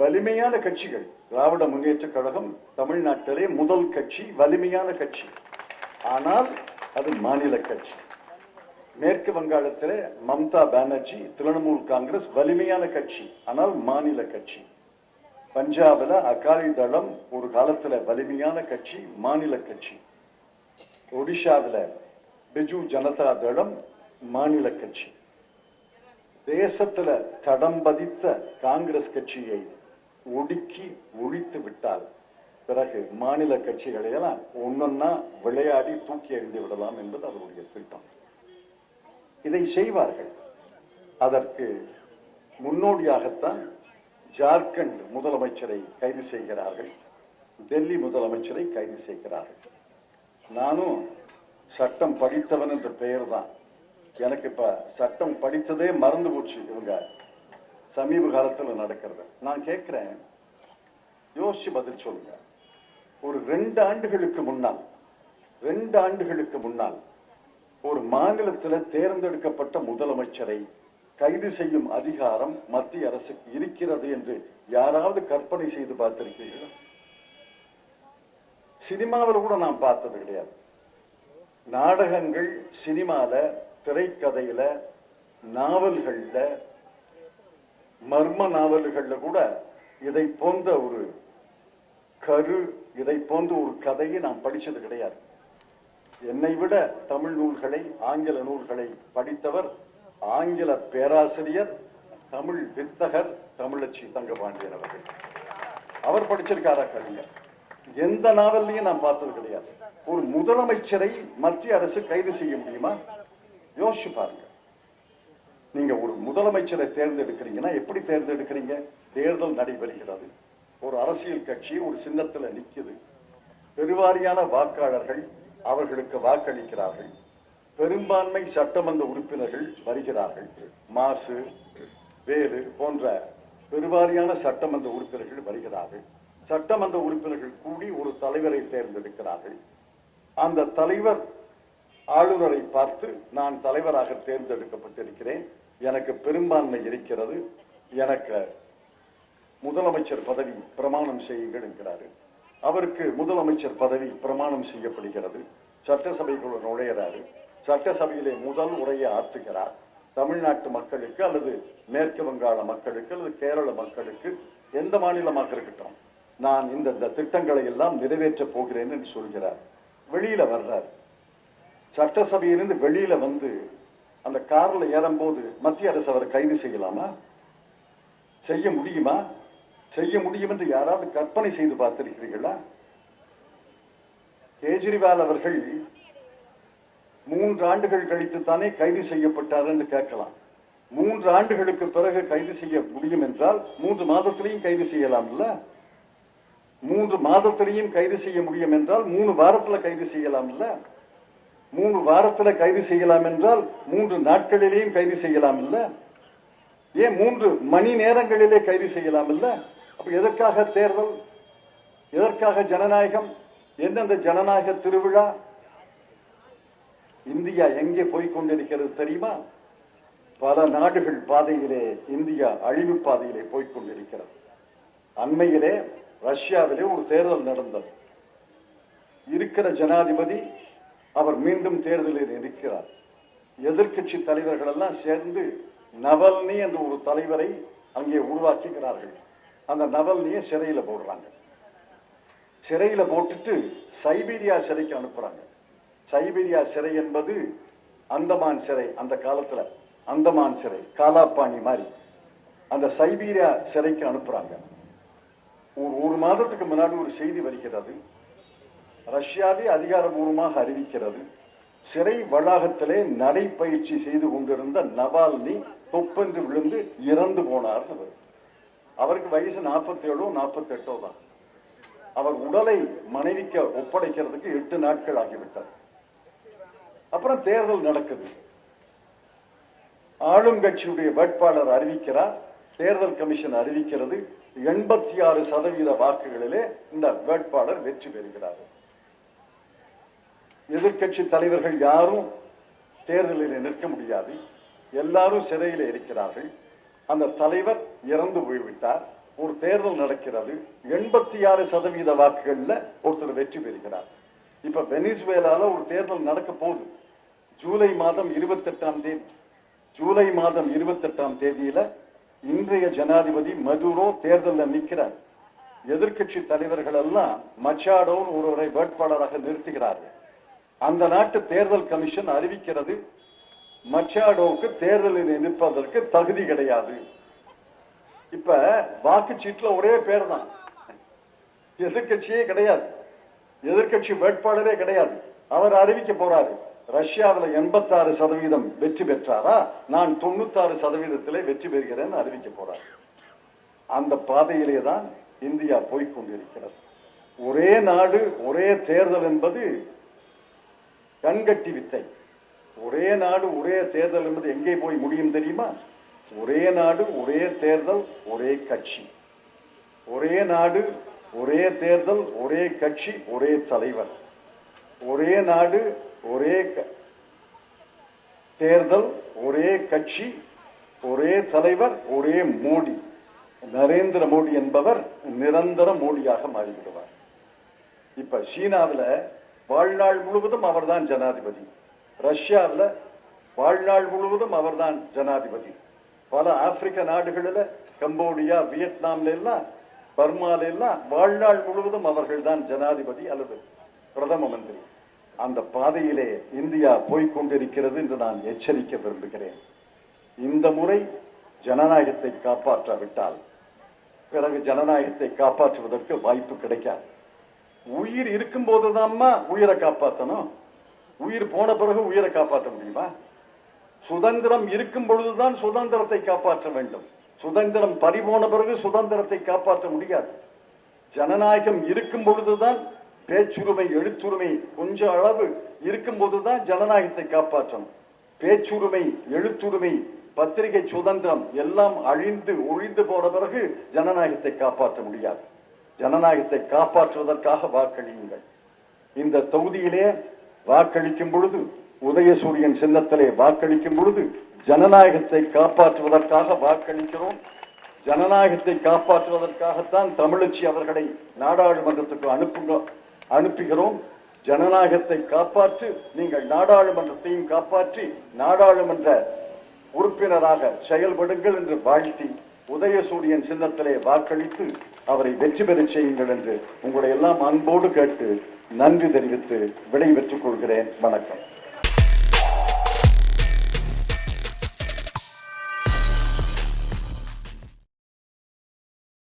வலிமையான கட்சிகள். திராவிட முன்னேற்ற கழகம் தமிழ்நாட்டிலே முதல் கட்சி வலிமையான கட்சி. ஆனால் அது மாநில கட்சி. மேற்கு வங்காளத்திலே மம்தா பானர்ஜி திரிணாமுல் காங்கிரஸ் வலிமையான கட்சி ஆனால் மாநில கட்சி. பஞ்சாபில் அகாலி தளம் ஒரு காலத்தில் வலிமையான கட்சி மாநில கட்சி. ஒடிஷாவில் பிஜு ஜனதா தளம் மாநில கட்சி. தேசத்தில் தடம் பதித்த காங்கிரஸ் கட்சியை ஒடுக்கி ஒழித்து விட்டால் பிறகு மாநில கட்சிகளை எல்லாம் ஒன்னொன்னா விளையாடி தூக்கி எறிந்து விடலாம் என்பது அவருடைய திட்டம் இதை செய்வார்கள். அதற்கு முன்னோடியாகத்தான் ஜார்க்கண்ட் முதலமைச்சரை கைது செய்கிறார்கள். டெல்லி முதலமைச்சரை கைது செய்கிறார்கள். நானும் சட்டம் படித்தவன் என்ற பெயர் தான் எனக்கு இப்ப சட்டம் படித்ததே மறந்து போச்சு இவங்க. சமீப காலத்தில் நடக்கிறது. நான் கேட்கிறேன் யோசிச்சு பதில் சொல்லுங்க. ஒரு ரெண்டு ஆண்டுகளுக்கு முன்னால் ரெண்டு ஆண்டுகளுக்கு முன்னால் ஒரு மாநிலத்தில் தேர்ந்தெடுக்கப்பட்ட முதலமைச்சரை கைது செய்யும் அதிகாரம் மத்திய அரசுக்கு இருக்கிறது என்று யாராவது கற்பனை செய்து பார்த்திருக்கிறீர்களா? சினிமாவில் கூட நான் பார்த்தது கிடையாது. நாடகங்கள் சினிமால திரைக்கதையில நாவல்கள்ல மர்ம நாவல்கள்ல கூட இதை போன்ற ஒரு கரு இதை போன்ற ஒரு கதையை நான் படிச்சது கிடையாது. என்னை விட தமிழ் நூல்களை ஆங்கில நூல்களை படித்தவர் ஆங்கில பேராசிரியர் தமிழ் வித்தகர் தமிழச்சி தங்கபாண்டியன் அவர்கள். அவர் படிச்சிருக்காரா கவிஞர்? எந்த நாவல்லையும் நான் பார்த்தது கிடையாது. ஒரு முதலமைச்சரை மத்திய அரசு கைது செய்ய முடியுமா? யோசிச்சு பாருங்க. நீங்க ஒரு முதலமைச்சரை தேர்ந்தெடுக்கிறீங்கன்னா எப்படி தேர்ந்தெடுக்கிறீங்க? தேர்தல் நடைபெறுகிறது. ஒரு அரசியல் கட்சி ஒரு சின்னத்துல நிக்குது. பெருவாரியான வாக்காளர்கள் அவர்களுக்கு வாக்களிக்கிறார்கள். பெரும்பான்மை சட்டமன்ற உறுப்பினர்கள் வருகிறார்கள். மாசு வேலு போன்ற பெருவாரியான சட்டமன்ற உறுப்பினர்கள் வருகிறார்கள். சட்டமன்ற உறுப்பினர்கள் கூடி ஒரு தலைவரை தேர்ந்தெடுக்கிறார்கள். அந்த தலைவர் ஆளுநரை பார்த்து நான் தலைவராக தேர்ந்தெடுக்கப்பட்டிருக்கிறேன். எனக்கு பெரும்பான்மை இருக்கிறது. எனக்கு முதலமைச்சர் பதவி பிரமாணம் செய்யுங்கள் என்கிறாரு. அவருக்கு முதலமைச்சர் பதவி பிரமாணம் செய்யப்படுகிறது. சட்டசபைக்குள்ள நுழையிறாரு. சட்டசபையிலே முதல் உரையை ஆற்றுகிறார். தமிழ்நாட்டு மக்களுக்கு அல்லது மேற்கு வங்காள மக்களுக்கு அல்லது கேரள மக்களுக்கு எந்த மாநிலமாக இருக்கட்டும் நான் இந்த திட்டங்களை எல்லாம் நிறைவேற்றப் போகிறேன் என்று சொல்கிறார். வெளியில வர்றார். சட்டசபையிலிருந்து வெளியில வந்து அந்த கார்ல ஏறும்போது மத்திய அரசு அவரை கைது செய்யலாமா? செய்ய முடியுமா? செய்ய முடியும் என்று யாராவது கற்பனை செய்து பார்த்திருக்கிறீர்களா? கேஜ்ரிவால் அவர்கள் மூன்று ஆண்டுகள் கழித்து தானே கைது செய்யப்பட்டார் என்று கேட்கலாம். மூன்று ஆண்டுகளுக்கு பிறகு கைது செய்ய முடியும் என்றால் மூன்று மாதத்திலையும் கைது செய்யலாம் இல்ல மூன்று மாதத்திலையும் கைது செய்ய முடியும் என்றால் மூணு வாரத்துல கைது செய்யலாம் இல்ல மூணு வாரத்துல கைது செய்யலாம் என்றால் மூன்று நாட்களிலேயும் கைது செய்யலாம் இல்ல? ஏன் மூன்று மணி நேரங்களிலே கைது செய்யலாம் இல்ல? அப்ப எதற்காக தேர்தல்? எதற்காக ஜனநாயகம்? எந்தெந்த ஜனநாயக திருவிழா? இந்தியா எங்கே போய் கொண்டிருக்கிறது தெரியுமா? பல நாடுகள் பாதையிலே இந்தியா அழிவு பாதையிலே போய்கொண்டிருக்கிறது அண்மையிலே ரஷ்யாவிலே ஒரு தேர்தல் நடந்தது. இருக்கிற ஜனாதிபதி அவர் மீண்டும் தேர்தலில் இருக்கிறார். எதிர்க்கட்சி தலைவர்கள் எல்லாம் சேர்ந்து நவல்னி என்ற ஒரு தலைவரை அங்கே உருவாக்குகிறார்கள். அந்த நவல்னியை சிறையில போடுறாங்க. சிறையில போட்டுட்டு சைபீரியா சிறைக்கு அனுப்புறாங்க. சைபீரியா சிறை என்பது அந்தமான் சிறை அந்த காலத்துல அந்தமான் சிறை காலாப்பாணி மாதிரி. அந்த சைபீரியா சிறைக்கு அனுப்புறாங்க. ஒரு ஒரு மாதத்துக்கு முன்னாடி ஒரு செய்தி வருகிறது. ரஷ்யாவே அதிகாரபூர்வமாக அறிவிக்கிறது. சிறை வளாகத்திலே நடைப்பயிற்சி செய்து கொண்டிருந்த நவால்னி தொப்பென்று விழுந்து இறந்து போனார் அவருக்கு வயசு நாற்பத்தி ஏழோ நாற்பத்தி எட்டோ தான். அவர் உடலை மனைவிக்க ஒப்படைக்கிறதுக்கு எட்டு நாட்கள் ஆகிவிட்டார் அப்புறம் தேர்தல் நடக்குது. ஆளும் கட்சியுடைய வேட்பாளர் அறிவிக்கிறார். தேர்தல் கமிஷன் அறிவிக்கிறது. எண்பத்தி ஆறு சதவீத வாக்குகளிலே இந்த வேட்பாளர் வெற்றி பெறுகிறார். எதிர்க்கட்சி தலைவர்கள் யாரும் தேர்தலில் நிற்க முடியாது. எல்லாரும் சிறையில் இருக்கிறார்கள். அந்த தலைவர் இறந்து போய்விட்டார். ஒரு தேர்தல் நடக்கிறது. எண்பத்தி ஆறு சதவீத வாக்குகள்ல ஒருத்தர் வெற்றி பெறுகிறார். இப்ப வெனிசுவேலால ஒரு தேர்தல் நடக்க போகுது. ஜூலை மாதம் இருபத்தெட்டாம் தேதி. ஜூலை மாதம் இருபத்தெட்டாம் தேதியில இன்றைய ஜனாதிபதி மதுரோ தேர்தலில் நிற்கிறார் எதிர்க்கட்சி தலைவர்கள் எல்லாம் மச்சாடோன்னு ஒருவரை வேட்பாளராக நிறுத்துகிறார்கள். அந்த நாட்டு தேர்தல் கமிஷன் அறிவிக்கிறது மச்சாடோவுக்கு தேர்தலில் நிற்பதற்கு தகுதி கிடையாது. இப்ப வாக்குச்சீட்டுல ஒரே பேர் தான் எதிர்க்கட்சியே கிடையாது. எதிர்க்கட்சி வேட்பாளரே கிடையாது. அவர் அறிவிக்க போறாரு ரஷ்யாவில் எண்பத்தாறு சதவீதம் வெற்றி பெற்றாரா? நான் தொண்ணூத்தாறு சதவீதத்திலே வெற்றி பெறுகிறேன் அறிவிக்க போறார். அந்த பாதையிலே தான் இந்தியா போய்கொண்டிருக்கிறது ஒரே நாடு ஒரே தேர்தல் என்பது கண்கட்டி வித்தை. ஒரே நாடு ஒரே தேர்தல் என்பது எங்கே போய் முடியும் தெரியுமா? ஒரே நாடு ஒரே தேர்தல் ஒரே கட்சி. ஒரே நாடு ஒரே தேர்தல் ஒரே கட்சி ஒரே தலைவர். ஒரே நாடு ஒரே க- தேர்தல் ஒரே கட்சி ஒரே தலைவர் ஒரே மோடி. நரேந்திர மோடி என்பவர் நிரந்தர மோடியாக மாறிவிடுவார். இப்ப சீனாவுல வாழ்நாள் முழுவதும் அவர்தான் ஜனாதிபதி. ரஷ்யாவுல வாழ்நாள் முழுவதும் அவர்தான் ஜனாதிபதி. பல ஆப்பிரிக்க நாடுகளில் கம்போடியா வியட்நாம்ல எல்லாம் பர்மால எல்லாம் வாழ்நாள் முழுவதும் அவர்கள் தான் ஜனாதிபதி அல்லது பிரதம மந்திரி. அந்த பாதையிலே இந்தியா போய்கொண்டிருக்கிறது என்று நான் எச்சரிக்க விரும்புகிறேன். இந்த முறை ஜனநாயகத்தை காப்பாற்றாவிட்டால் பிறகு ஜனநாயகத்தை காப்பாற்றுவதற்கு வாய்ப்பு கிடைக்காது. உயிர் இருக்கும் போதுதான்மா உயிரை காப்பாற்றணும் உயிர் போன பிறகு உயிரை காப்பாற்ற முடியுமா? சுதந்திரம் இருக்கும் பொழுதுதான் சுதந்திரத்தை காப்பாற்ற வேண்டும். சுதந்திரம் பறிபோன பிறகு சுதந்திரத்தை காப்பாற்ற முடியாது. ஜனநாயகம் இருக்கும் பொழுதுதான் பேச்சுரிமை எழுத்துரிமை கொஞ்சம் அளவு இருக்கும் போதுதான் ஜனநாயகத்தை காப்பாற்றணும். பேச்சுரிமை எழுத்துரிமை பத்திரிகை சுதந்திரம் எல்லாம் அழிந்து ஒழிந்து போன பிறகு ஜனநாயகத்தை காப்பாற்ற முடியாது. ஜனநாயகத்தை காப்பாற்றுவதற்காக வாக்களியுங்கள். இந்த தொகுதியிலே வாக்களிக்கும் பொழுது உதயசூரியன் சின்னத்திலே வாக்களிக்கும் பொழுது ஜனநாயகத்தை காப்பாற்றுவதற்காக வாக்களிக்கிறோம். ஜனநாயகத்தை காப்பாற்றுவதற்காகத்தான் தமிழச்சி அவர்களை நாடாளுமன்றத்துக்கு அனுப்புங்க அனுப்புகிறோம். ஜனநாயகத்தை காப்பாற்று நீங்கள் நாடாளுமன்றத்தையும் காப்பாற்றி நாடாளுமன்ற உறுப்பினராக செயல்படுங்கள் என்று வாழ்த்தி உதயசூரியன் சின்னத்திலே வாக்களித்து அவரை வெற்றி பெறச் செய்யுங்கள் என்று உங்களை எல்லாம் அன்போடு கேட்டு நன்றி தெரிவித்து விடை பெற்றுக் கொள்கிறேன். வணக்கம்.